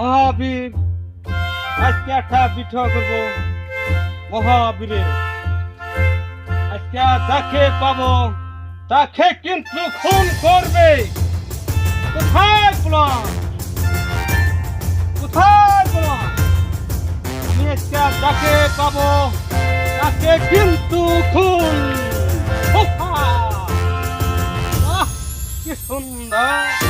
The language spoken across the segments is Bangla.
মহাবীর, আজকে একটা বিঠা করব। মহাবীরে আজকে যাকে পাবো, তাকে কিন্তু খুন করবে। কোথায় প্লান কোথায় প্লান আমি আজকে যাকে পাবো, তাকে কিন্তু খুন। কি সুন্দর।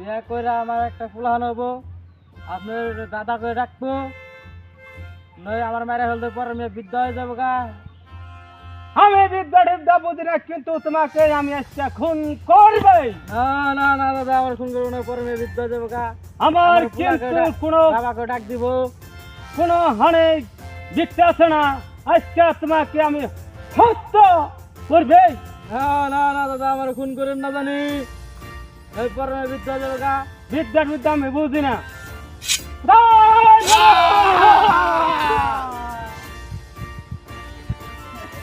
বিয়ে করে আমার একটা ফুলান হব আপনার দাদা করে রাখব নয় আমার মেরে ফেলতে পরে মেয়ে বৃদ্ধ হয়ে যাব গা। আমি বিদ্যা টিদ্যা বুঝি না কিন্তু তোমাকে আমি আজকে খুন করবে। না না না দাদা আমার খুন করব না পরে মেয়ে বৃদ্ধ হয়ে যাব গা। আমার কিন্তু কোনো বাবাকে ডাক দিব। কোনো হানে দিকতে আছে না। আজকে তোমাকে আমি হত্যা করবে। না না না দাদা আমার খুন করেন না জানি। এই পরে বিদ্যা বিদ্যার যাব গা বিদ্যা বিদ্যা আমি বুঝি না।